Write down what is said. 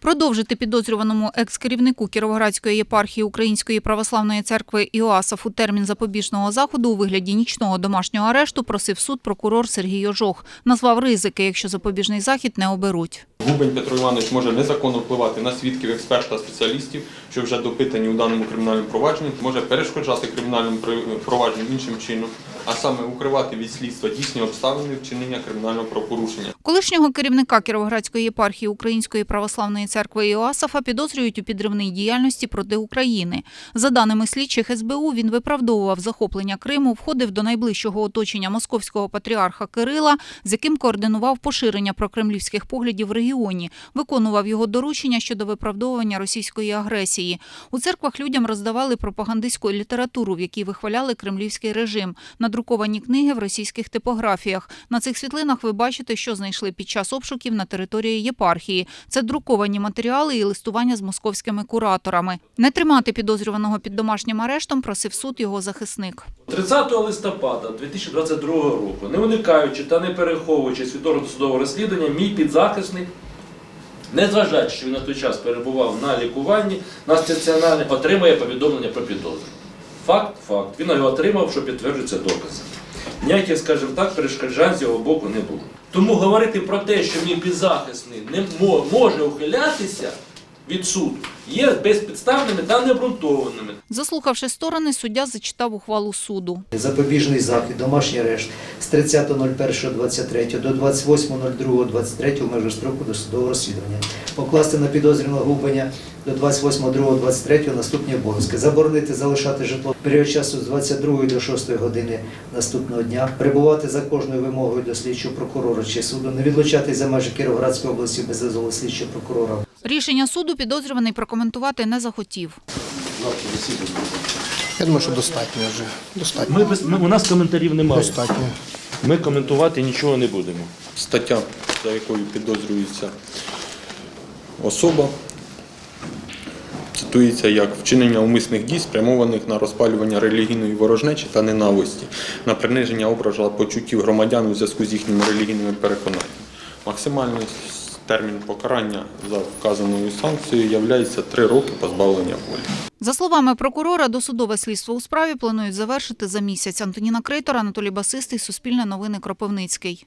Продовжити підозрюваному екс-керівнику Кіровоградської єпархії Української православної церкви Іоасафу термін запобіжного заходу у вигляді нічного домашнього арешту просив суд прокурор Сергій Ожох. Назвав ризики, якщо запобіжний захід не оберуть. Губень Петро Іванович може незаконно впливати на свідків, експерта, спеціалістів, що вже допитані у даному кримінальному провадженні, може перешкоджати кримінальному провадженню іншим чином, а саме укривати від слідства дійсні обставини вчинення кримінального правопорушення. Колишнього керівника Кіровоградської єпархії Української православної церкви Іоасафа підозрюють у підривній діяльності проти України. За даними слідчих СБУ, він виправдовував захоплення Криму, входив до найближчого оточення московського патріарха Кирила, з яким координував поширення прокремлівських поглядів в регіоні, виконував його доручення щодо виправдовування російської агресії. У церквах людям роздавали пропагандистську літературу, в якій вихваляли кремлівський режим, надруковані книги в російських типографіях. На цих світлинах ви бачите, що знайшли під час обшуків на території єпархії. Це друковані матеріали і листування з московськими кураторами. Не тримати підозрюваного під домашнім арештом просив суд його захисник. 30 листопада 2022 року, не уникаючи та не переховуючи від органу судового розслідування, мій підзахисник, незважаючи, що він на той час перебував на лікуванні, на стаціонарі, отримує повідомлення про підозру. Факт, факт. Він його отримав, що підтверджується докази. Ніяких, скажімо так, перешкоджань з його боку не було. Тому говорити про те, що мій підзахисний не може ухилятися від суду, є безпідставними та необґрунтованими. Заслухавши сторони, суддя зачитав ухвалу суду. Запобіжний захід, домашній арешт з 30.01.23 до 28.02.23 в межах строку досудового розслідування. Покласти на підозрюваного губення до 28.02.23 наступні обов'язки. Заборонити залишати житло період часу з 22 до 6 години наступного дня. Прибувати за кожною вимогою до слідчого прокурора чи суду. Не відлучати за межі Кіровоградської області без дозволу слідчого прокурора. Рішення суду підозрюваний прокоментувати не захотів. Я думаю, що достатньо вже. Достатньо. Ми, без- ми- у нас коментарів немає. Достатньо. Ми коментувати нічого не будемо. Стаття, за якою підозрюється особа, цитується як вчинення умисних дій, спрямованих на розпалювання релігійної ворожнечі та ненависті, на приниження ображу почуттів громадян у зв'язку з їхніми релігійними переконаннями. Максимальний термін покарання за вказаною санкцією являється три роки позбавлення волі. За словами прокурора, досудове слідство у справі планують завершити за місяць. Антоніна Крейтор, Анатолій Басистий, Суспільне новини Кропивницький.